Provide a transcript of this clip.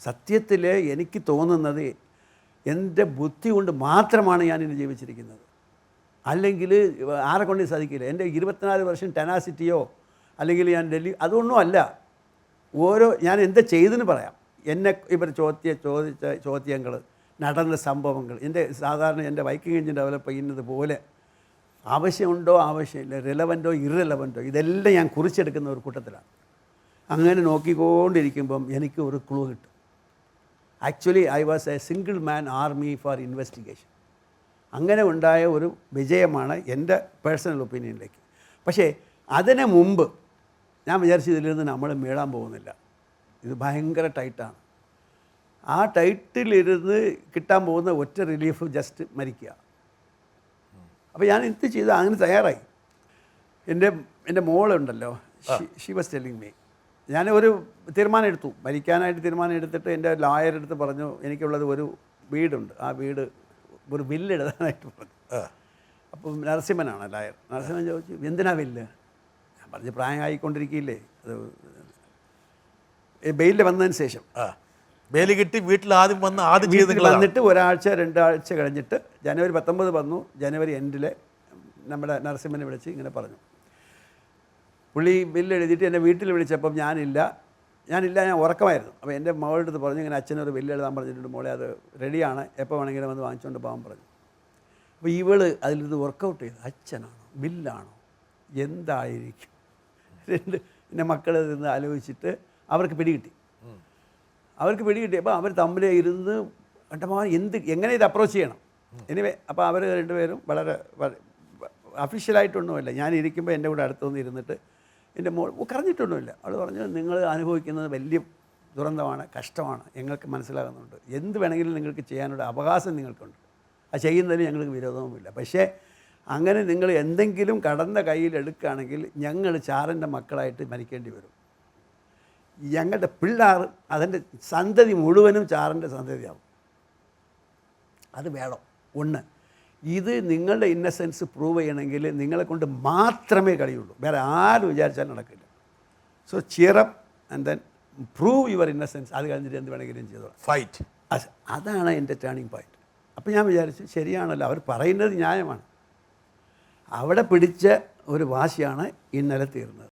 സത്യത്തിൽ എനിക്ക് തോന്നുന്നത് എന്റെ ബുദ്ധി കൊണ്ട് മാത്രമാണ് ഞാൻ ഇന്ന് ജീവിച്ചിരിക്കുന്നത്. അല്ലെങ്കിൽ ആരെ കൊണ്ട് സാധിക്കില്ല. എന്റെ ഇരുപത്തിനാല് വർഷം ടെനാസിറ്റിയോ അല്ലെങ്കിൽ ഞാൻ ഡൽഹി അതൊന്നും അല്ല. ഓരോ ഞാൻ എന്താ ചെയ്തെന്ന് പറയാം. എന്നെ ഇവർ ചോദ്യ ചോദിച്ച ചോദ്യങ്ങൾ നടന്ന സംഭവങ്ങൾ എന്റെ സാധാരണ എന്റെ ബൈക്കിംഗ് എഞ്ചിൻ ഡെവലപ്പ് ചെയ്യുന്നത് പോലെ ആവശ്യമുണ്ടോ ആവശ്യമില്ല റിലവന്റോ ഇറിലവന്റോ ഇതെല്ലാം ഞാൻ കുറിച്ചെടുക്കുന്ന ഒരു കൂട്ടത്തിലാണ്. അങ്ങനെ നോക്കിക്കൊണ്ടിരിക്കുമ്പം എനിക്ക് ഒരു ക്ലൂ കിട്ടും. Actually I was a single man army for investigation അങ്ങനെ ഉണ്ടായ ഒരു വിജയമാണ് എന്റെ പേഴ്സണൽ ഒപ്പീനിയനിലേക്ക് പക്ഷേ അതിന് മുമ്പ് ഞാൻ വിചാരിച്ചു ഇതിൽ നിന്ന് നമ്മൾ മീളാൻ പോകുന്നില്ല. ഇത് ഭയങ്കര ടൈറ്റാണ് ആ ടൈറ്റിലിരുന്ന് കിട്ടാൻ പോകുന്ന ഒറ്റ റിലീഫ് ജസ്റ്റ് മരിക്കുക. അപ്പോൾ ഞാൻ എന്ത് ചെയ്തു? അങ്ങനെ തയ്യാറായി. എന്റെ എന്റെ മോളുണ്ടല്ലോ ഷി വാസ് ടെല്ലിങ് മീ. ഞാൻ ഒരു തീരുമാനം എടുത്തു. മരിക്കാനായിട്ട് തീരുമാനം എടുത്തിട്ട് എന്റെ ലായറെടുത്ത് പറഞ്ഞു എനിക്കുള്ളത് ഒരു വീടുണ്ട്. ആ വീട് ഒരു ബില്ല് എഴുതാനായിട്ട് പറഞ്ഞു. അപ്പം നരസിംഹനാണ് ലായർ നരസിംഹൻ ചോദിച്ചു എന്തിനാ ബില്ല് ഞാൻ പറഞ്ഞു പ്രായമായിക്കൊണ്ടിരിക്കില്ലേ അത് ബെയിലിൽ വന്നതിന് ശേഷം. ബേലി കിട്ടി വീട്ടിൽ ആദ്യം വന്ന് ആദ്യം ചെയ്ത് വന്നിട്ട് ഒരാഴ്ച രണ്ടാഴ്ച കഴിഞ്ഞിട്ട് ജനുവരി പത്തൊമ്പത് വന്നു ജനുവരി എൻഡിലെ നമ്മുടെ നരസിംഹനെ വിളിച്ച് ഇങ്ങനെ പറഞ്ഞു. പുള്ളി ബില്ല് എഴുതിയിട്ട് എന്നെ വീട്ടിൽ വിളിച്ചപ്പം ഞാനില്ല. ഞാനില്ല ഞാൻ ഉറക്കമായിരുന്നു. അപ്പോൾ എന്റെ മകളുടെ അടുത്ത് പറഞ്ഞു ഇങ്ങനെ അച്ഛനൊരു ബില്ല് എഴുതാൻ പറഞ്ഞിട്ടുണ്ട് മോളെ അത് റെഡിയാണ്. എപ്പോൾ വേണമെങ്കിലും വന്ന് വാങ്ങിച്ചുകൊണ്ട് പോകാൻ പറഞ്ഞു. അപ്പോൾ ഇവൾ അതിലിത് വർക്കൗട്ട് ചെയ്തു അച്ഛനാണോ ബില്ലാണോ എന്തായിരിക്കും? രണ്ട് എന്റെ മക്കൾ നിന്ന് ആലോചിച്ചിട്ട് അവർക്ക് പിടികിട്ടി അവർക്ക് പിടികിട്ടിയപ്പോൾ അവർ തമ്മിൽ ഇരുന്ന് കണ്ടമാൻ എന്ത് എങ്ങനെ ഇത് അപ്രോച്ച് ചെയ്യണം? എനിവേ അപ്പോൾ അവർ രണ്ടുപേരും വളരെ അഫീഷ്യലായിട്ടൊന്നുമില്ല ഞാൻ ഇരിക്കുമ്പോൾ എന്റെ കൂടെ അടുത്തൊന്ന് ഇരുന്നിട്ട് എന്റെ മോൾ കറഞ്ഞിട്ടൊന്നുമില്ല അവൾ പറഞ്ഞു നിങ്ങൾ അനുഭവിക്കുന്നത് വലിയ ദുരന്തമാണ് കഷ്ടമാണ്. ഞങ്ങൾക്ക് മനസ്സിലാകുന്നുണ്ട്. എന്ത് വേണമെങ്കിലും നിങ്ങൾക്ക് ചെയ്യാനുള്ള അവകാശം നിങ്ങൾക്കുണ്ട്. അത് ചെയ്യുന്നതിന് ഞങ്ങൾക്ക് വിരോധവുമില്ല. പക്ഷേ അങ്ങനെ നിങ്ങൾ എന്തെങ്കിലും കടന്ന കയ്യിൽ എടുക്കുകയാണെങ്കിൽ ഞങ്ങൾ ചാരന്റെ മക്കളായിട്ട് മരിക്കേണ്ടി വരും. ഞങ്ങളുടെ പിള്ളേർ അതിന്റെ സന്തതി മുഴുവനും ചാറിന്റെ സന്തതിയാവും. അത് വേണം. ഒന്ന് ഇത് നിങ്ങളുടെ ഇന്നസെൻസ് പ്രൂവ് ചെയ്യണമെങ്കിൽ നിങ്ങളെ കൊണ്ട് മാത്രമേ കഴിയുള്ളൂ. വേറെ ആരും വിചാരിച്ചാൽ നടക്കില്ല. So cheer up and then prove your innocence അത് കഴിഞ്ഞിട്ട് എന്ത് വേണമെങ്കിലും ചെയ്തോളാം. ഫൈറ്റ് അതാണ് എന്റെ ടേണിംഗ് പോയിന്റ് അപ്പോൾ ഞാൻ വിചാരിച്ചു ശരിയാണല്ലോ. അവർ പറയുന്നത് ന്യായമാണ്. അവിടെ പിടിച്ച ഒരു വാശിയാണ് ഇന്നലെ തീർന്നത്.